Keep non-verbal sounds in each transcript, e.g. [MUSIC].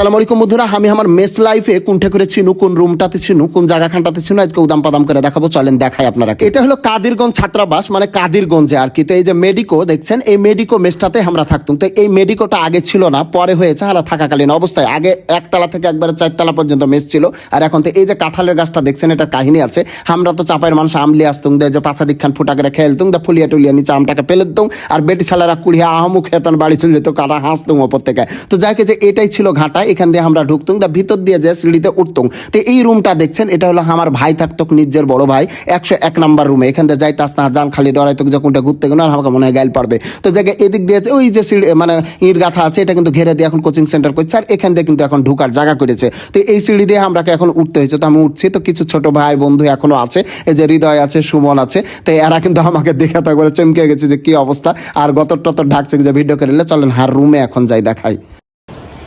সালাম আলাইকুম বন্ধুরা, আমি আমার মেস লাইফে কোনটা করে চিনু কোন রুমটাতে চিনু কোন জায়গাখানটাতে চিনু আজকে উদাম পাদাম করে দেখাবো, চলেন দেখাই আপনারা এটা হলো কাদিরগঞ্জ ছাত্রাবাস মানে কাদিরগঞ্জে আর কি। তো এই যে মেডিকো, দেখছেন, এই মেডিকো মেসটাতে আমরা থাকতাম। তো এই মেডিকোটা আগে ছিল না, পরে হয়েছে আমরা থাকাকালীন অবস্থায়। আগে একতলা থেকে একবারে চারতলা পর্যন্ত মেস ছিল, আর এখন তো এই যে কাঁঠালের গাছটা, দেখছেন এটা কাহিনী আছে। আমরা তো চাপাইয়ের মানুষ আমলি আসতুম, দে যে পাঁচা দীক্ষান ফুটা করে খেলতুম, দা ফুলিয়া টুলিয়া নিচে আমটাকে ফেলে দিতুম, আর বেটি ছেলেরা কুড়িয়া আহমুখ হেতন বাড়ি চলে যেত, কারা হাসতুম ওপর থেকে। তো যাকে যে এটাই ছিল ঘাটা এখান দিয়ে আমরা ঢুকতুম দা ভিতর দিয়ে যে সিঁড়িতে উঠতুম। তো এই রুমটা দেখছেন এটা হলো আমার ভাই থাকতো নিজের বড় ভাই একশো এক নাম্বার রুমে। এখান দিয়ে যাইতাস না জান খালি ডরাইতো কোনটা ঘুরতে গেলো আর আমাকে মনে হয় গাইল পারবে। তো জায়গায় এদিক দিয়ে আছে, ওই যে সিঁড়ি মানে ইট গাথা আছে এটা কিন্তু ঘেরে দিয়ে এখন কোচিং সেন্টার করছে আর এখান দিয়ে কিন্তু এখন ঢুকার জায়গা করেছে। তো এই সিঁড়ি দিয়ে আমরাকে এখন উঠতে হয়েছে। তো আমি উঠছি তো কিছু ছোট ভাই বন্ধু এখনও আছে এই যে হৃদয় আছে সুমন আছে তো এরা কিন্তু আমাকে দেখে তো করে চমকে গেছে যে কি অবস্থা। আর গত টত ঢাকছে যে ভিডিও করে চলেন হার রুমে এখন যাই দেখাই।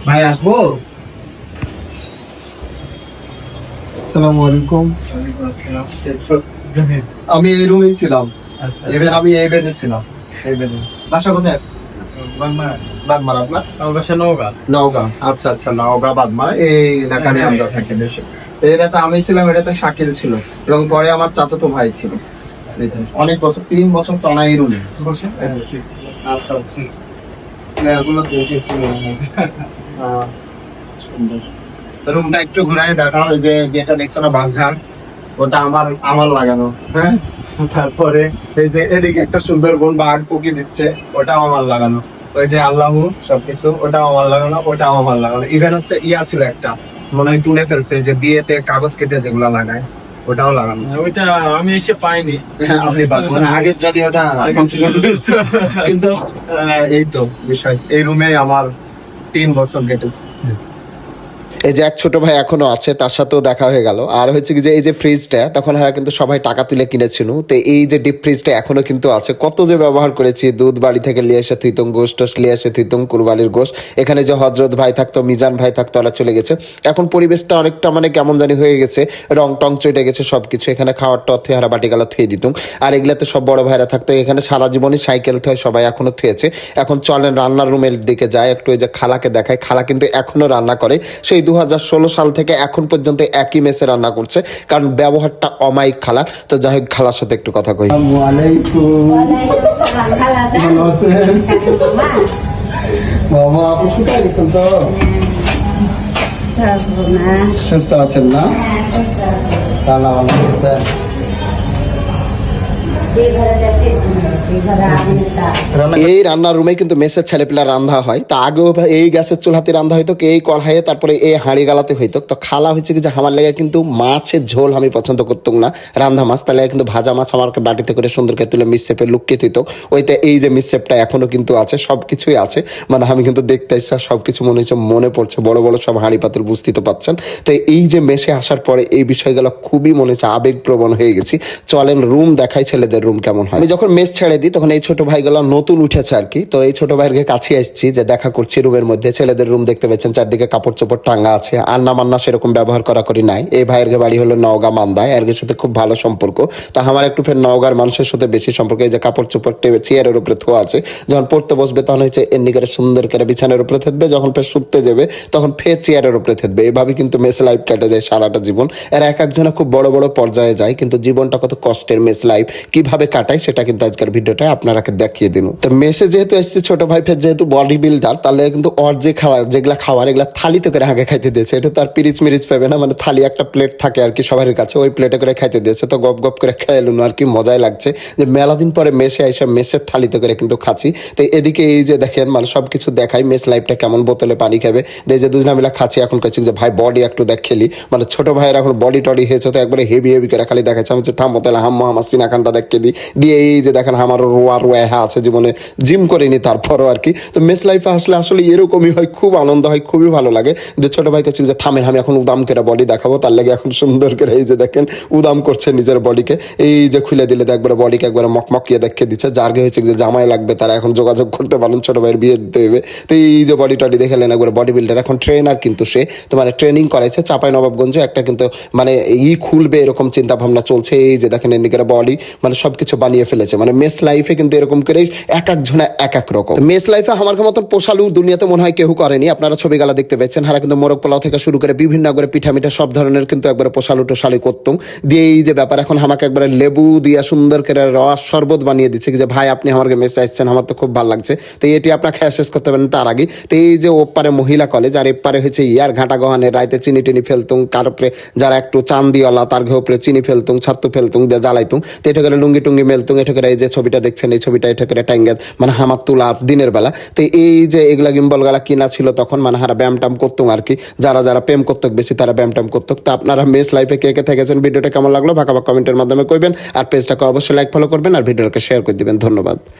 ভাই আসব? আসসালামু আলাইকুম। আমি এই রুমেই ছিলাম। আচ্ছা এবার আমি এই বেডে ছিলাম। এই বেডে। বাসা কোথায়? বাগমার। আপনার? আমার বাসা নৌকা নওগাঁ। আচ্ছা আচ্ছা নওগাঁ বাগমার। এই এলাকা নিয়ে আমরা থাকি বেশি। এটাতে আমি ছিলাম এটাতে শাকিল ছিল। এবং পরে আমার চাচাতো ভাই ছিল। দেখুন, অনেক বছর তিন বছর টানা এই রুমে। আচ্ছা আচ্ছা। সুন্দর রুমটা [LAUGHS] একটু ঘুরাই দেখাও এই যে যেটা দেখছ না বাসঝাড় ওটা আমার আমার লাগানো হ্যাঁ? [LAUGHS] তারপরে এই যে এদিকে একটা সুন্দর বোন বাঘ পুকি দিচ্ছে ওটাও আমার লাগানো। ওই যে আল্লাহ সবকিছু ওটাও আমার লাগানো ওটাও আমার লাগানো। ইভেন হচ্ছে ইয়া ছিল একটা মনে হয় তুলে ফেলছে যে বিয়েতে কাগজ কেটে যেগুলো লাগায়। ওটাও লাগানো ওইটা আমি এসে পাইনি। হ্যাঁ, আপনি। মানে আগের যদি ওটা কিন্তু আহ, এই তো বিষয়। এই রুমে আমার তিন বছর কেটেছে। এই যে এক ছোট ভাই এখনও আছে, তার সাথেও দেখা হয়ে গেল। আর হচ্ছে কি যে এই যে ফ্রিজটা তখন হ্যাঁ কিন্তু সবাই টাকা তুলে কিনেছিল। তো এই যে ডিপ ফ্রিজটা এখনও কিন্তু আছে। কত যে ব্যবহার করেছি, দুধ বাড়ি থেকে নিয়ে এসে থুইতুম গোশ টোস নিয়ে এসে থুইতুম কুরবানির গোশ এখানে যে হজরত ভাই থাকতো, মিজান ভাই থাকতো, ওরা চলে গেছে। এখন পরিবেশটা অনেকটা মানে কেমন জানি হয়ে গেছে। রং টং চটে গেছে সবকিছু। এখানে খাওয়ার টর থুয়ে হারা বাটি গালা থুয়ে দিতুম। আর এগুলাতে সব বড় ভাইরা থাকতো। এখানে সারা জীবনই সাইকেল থয়ে সবাই এখনও থুয়েছে। এখন চলেন রান্নার রুমের দিকে যায় একটু এই যে খালাকে দেখায় খালা কিন্তু এখনও রান্না করে। সেই দু হাজার ষোলো সাল থেকে এখন পর্যন্ত একই মেসে রান্না করছে কারণ ব্যবহারটা অমায়িক খালার। তো যাই হোক খালার সাথে একটু কথা কই। ভালো আছেন? বাবা আপনি শুকাই গেছেন তো? সুস্থ আছেন না? রান্না বান্না করছে এই রান্নার রুমে কিন্তু মেসের ছেলেপিলা রান্ধা হয়। তা আগেও এই গ্যাসের চুলাতে রান্ধা হইতো এই কড়াইয়ে তারপরে এই হাঁড়ি গালাতে হইতো। তো খালা হয়েছে কি যে আমার লেগে কিন্তু মাছের ঝোল আমি পছন্দ করতাম না। রান্ধা মাছ তাহলে কিন্তু ভাজা মাছ আমাকে বাটিতে করে সুন্দর করে তুলে মিসেপে লুকিয়ে দিত। ওইটা এই যে মিসেপটা এখনও কিন্তু আছে সব কিছুই আছে। মানে আমি কিন্তু দেখতে ইচ্ছা সব কিছু মনে হচ্ছে মনে পড়ছে। বড় বড় সব হাঁড়ি পাতিল বুঝতে তো পাচ্ছেন। তো এই যে মেসে আসার পরে এই বিষয়গুলো খুবই মনে হচ্ছে আবেগপ্রবণ হয়ে গেছি। চলেন রুম দেখাই ছেলেদের রুম কেমন হয়। আমি যখন মেস ছেড়ে দিই, তখন এই ছোট ভাইগুলো নতুন উঠেছে আর কি। তো এই ছোট ভাইয়ের কাছে আসছি যে দেখা করছি রুমের মধ্যে। ছেলেদের রুম দেখতে পাচ্ছেন চারদিকে কাপড় চোপড় টাঙ্গা আছে। আন্না মান্না সেরকম ব্যবহার করা করি নাই। এই ভাইয়ের বাড়ি হলো নওগাঁ মান্দায়। এর সাথে খুব ভালো সম্পর্ক। তা আমার একটু ফের নওগাঁর মানুষের সাথে বেশি সম্পর্ক। এই যে কাপড় চোপড় টেবে- চেয়ারের উপরে থোয়া আছে, যখন পড়তে বসবে তখন হচ্ছে এমনি করে সুন্দর করে বিছানার উপরে থাকবে যখন ফের শুতে যাবে তখন ফের চেয়ারের উপরে থাকবে এভাবে কিন্তু মেস লাইফ কাটে যায় সারাটা জীবন। এরা এক একজনে খুব বড় বড় পর্যায়ে যায়, কিন্তু জীবনটা কত কষ্টের মেস লাইফ কীভাবে কাটায় সেটা কিন্তু আজকের ভিডিওটা আপনারাকে দেখিয়ে দিন। তো মেসে যেহেতু এসছে, ছোট ভাই ফের যেহেতু বডি বিল্ডার তাহলে কিন্তু ওর যে খাওয়া, যেগুলা খাবার এগুলা থালিতে করে আগে খাইতে দিয়েছে। এটা তার পিরিচ মিরিচ পাবে না মানে থালি একটা প্লেট থাকে আর কি সবার কাছে, ওই প্লেটে করে খাইতে দিয়েছে। তো গপ গপ করে খেয়ে এলুন আর কি মজাই লাগছে যে মেলা দিন পরে মেসে আইসা মেসের থালিতে করে কিন্তু খাচ্ছি। তো এদিকে এই যে দেখেন মানে সবকিছু দেখাই, মেস লাইফটা কেমন, বোতলে পানি খাবে। এই যে দুজনা মিলা খাচ্ছি, এখন কাছে যে ভাই বডি একটু দেখ খেলি। মানে ছোট ভাইয়ের এখন বডি টডি হয়েছে তো একবারে হেভি হেভি করে খালি দেখাচ্ছে। আমি হচ্ছে থামো তাহলে, হাম্মা, আমার সিনাখানটা দেখে দিই দিয়ে এই যে দেখেন আমার রোয়া রোয়া আছে জীবনে, জিম করিনি তারপরও আর কি। তো মেস লাইফে আসলে আসলে এরকমই হয়, খুব আনন্দ হয়, খুবই ভালো লাগে। যে ছোট ভাই কাছে যে, থামেন, আমি এখন উদাম করে বডি দেখাবো। তার লাগে এখন সুন্দর করে এই যে দেখেন, উদাম করছে নিজের বডিকে এই যে খুলে দিলে তো একবারে বডিকে একবারে মকমকিয়ে দেখে দিচ্ছে। যার হয়েছে যে জামাই লাগবে, তারা এখন যোগাযোগ করতে পারেন ছোট ভাইয়ের বিয়ে দিতে হবে। তো এই যে বডি টডি দেখালেন একবার বডি বিল্ডার এখন ট্রেনার কিন্তু সে তো মানে ট্রেনিং করাইছে চাপাই নবাবগঞ্জে একটা কিন্তু মানে ই খুলবে, এরকম চিন্তা ভাবনা চলছে। এই যে দেখেন, এদিকে বডি মানে সবকিছু বানিয়ে ফেলেছে। মানে মেস লাইফে কিন্তু এরকম করেই এক এক জনে এক এক রকম। মেস লাইফে আমার মতন পোষালু দুনিয়াতে মনে হয় কেউ করেনি। আপনারা ছবি গালা দেখতে পাচ্ছেন হারা কিন্তু মোরগ পোলাও থেকে শুরু করে বিভিন্ন করে পিঠা মিঠা সব ধরনের কিন্তু একবারে পোষালু টোশালি করতুম। দিয়ে এই যে ব্যাপার, এখন আমাকে একবারে লেবু দিয়া সুন্দর করে রস শরবত বানিয়ে দিচ্ছে যে, ভাই, আপনি আমাকে মেসে আসছেন, আমার তো খুব ভালো লাগছে। তো এটি আপনার খেয়া শেষ করতে পারেন তার আগে। তো এই যে ওপারে মহিলা কলেজ আর এপারে হচ্ছে ইয়ার ঘাটা গহানে রাইতে চিনি টিনি ফেলতুম কার উপরে যারা একটু চান্দিওয়ালা তার ঘে উপরে চিনি ফেলতুম ছাত্তু ফেলতুম, দিয়ে জ্বালাইতুম। তো এটা করে লুঙ্গি টুঙ্গি মেলতুম, এটা করে এই যে ছবিটা দেখছেন, এই ছবিটা এটা করে ট্যাঙ্গেত মানে হামার তুলা দিনের বেলা। তো এই যে এগুলা গিম্বল গালা কিনা ছিল তখন মানে হারা ব্যায়াম টাম করতো আর কি। যারা যারা প্রেম করতো বেশি তারা ব্যায়াম টাম করতো তো আপনারা মেস লাইফে কে কে থেকেছেন, ভিডিওটা কেমন লাগল ভাকা বা কমেন্টের মাধ্যমে কইবেন। আর পেজটাকে অবশ্যই লাইক ফলো করবেন আর ভিডিওটাকে শেয়ার করে দিবেন। ধন্যবাদ।